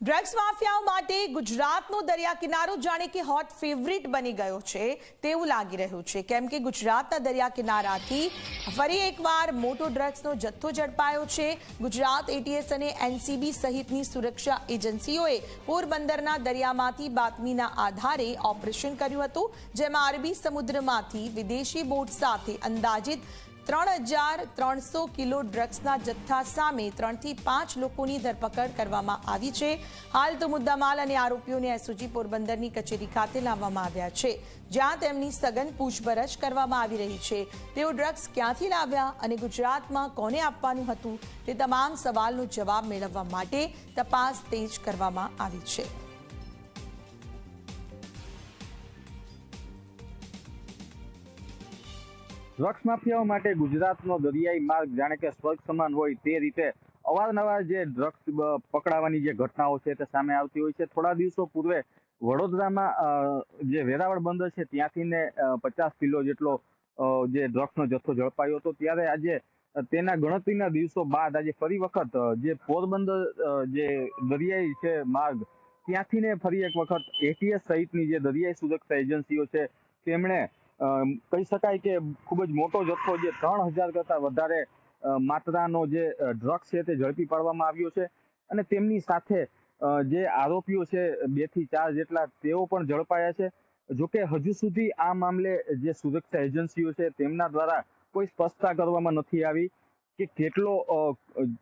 Drugs માફિયાઓ માટે ગુજરાતનો દરિયા કિનારો જાણે કે હોટ ફેવરિટ બની ગયો છે તેવું લાગી રહ્યું છે. કેમ કે ગુજરાતના દરિયા કિનારાથી ફરી એકવાર મોટો ડ્રગ્સનો જથ્થો ઝડપાયો છે. ગુજરાત એટીએસ અને એનસીબી સહિતની સુરક્ષા એજન્સીઓએ પોરબંદરના દરિયામાંથી બાતમીના આધારે ઓપરેશન કર્યું હતું, જેમાં અરબી સમુદ્રમાંથી વિદેશી બોટ સાથે અંદાજિત ત્રણ હજાર ત્રણસો કિલો ડ્રગ્સના જથ્થા સામે ત્રણથી પાંચ લોકોની ધરપકડ કરવામાં આવી છે. હાલ તો મુદ્દામાલ અને આરોપીઓને એસઓજી પોરબંદરની કચેરી ખાતે લાવવામાં આવ્યા છે, જ્યાં તેમની સઘન પૂછપરછ કરવામાં આવી રહી છે. તેઓ ડ્રગ્સ ક્યાંથી લાવ્યા અને ગુજરાતમાં કોને આપવાનું હતું તે તમામ સવાલનો જવાબ મેળવવા માટે તપાસ તેજ કરવામાં આવી છે. ડ્રગ્સ માફિયાઓ માટે ગુજરાતનો દરિયાઈ માર્ગ જાણે કે સ્વર્ગ સમાન હોય તે રીતે અવારનવાર જે ડ્રગ્સ પકડાવાની જે ઘટનાઓ છે તે સામે આવતી હોય છે. થોડા દિવસો પૂર્વે વડોદરામાં જે વેરાવળ બંદર છે ત્યાંથી ને પચાસ કિલો જેટલો જે ડ્રગ્સનો જથ્થો ઝડપાયો હતો. ત્યારે આજે તેના ગણતરીના દિવસો બાદ આજે ફરી વખત જે પોરબંદર જે દરિયાઈ છે માર્ગ, ત્યાંથી ને ફરી એક વખત એટીએસ સહિતની જે દરિયાઈ સુરક્ષા એજન્સીઓ છે, તેમણે કહી શકાય કે ખૂબ જ મોટો જથ્થો જે ત્રણ હજાર કરતા વધારે માત્રાનો જે ડ્રગ્સ છે તે ઝડપી પાડવામાં આવ્યો છે. અને તેમની સાથે જે આરોપીઓ છે, બેથી ચાર જેટલા તેઓ પણ ઝડપાયા છે. જોકે હજુ સુધી આ મામલે જે સુરક્ષા એજન્સીઓ છે તેમના દ્વારા કોઈ સ્પષ્ટતા કરવામાં નથી આવી કે કેટલો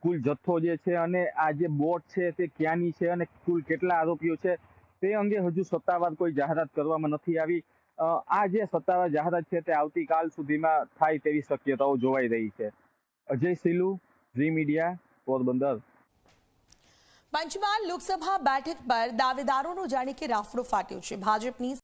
કુલ જથ્થો જે છે અને આ જે બોટ છે તે ક્યાંની છે અને કુલ કેટલા આરોપીઓ છે તે અંગે હજુ સત્તાવાર કોઈ જાહેરાત કરવામાં નથી આવી. આ જે સત્તાવાર જાહેરાત છે તે આવતીકાલ સુધીમાં થાય તેવી શક્યતાઓ જોવાઈ રહી છે. Ajay Silu, Zee media, Porbandar. Panchmahal Lok Sabha બેઠક પર દાવેદારોનો જાણે કે રાફડો ફાટ્યો છે. ભાજપની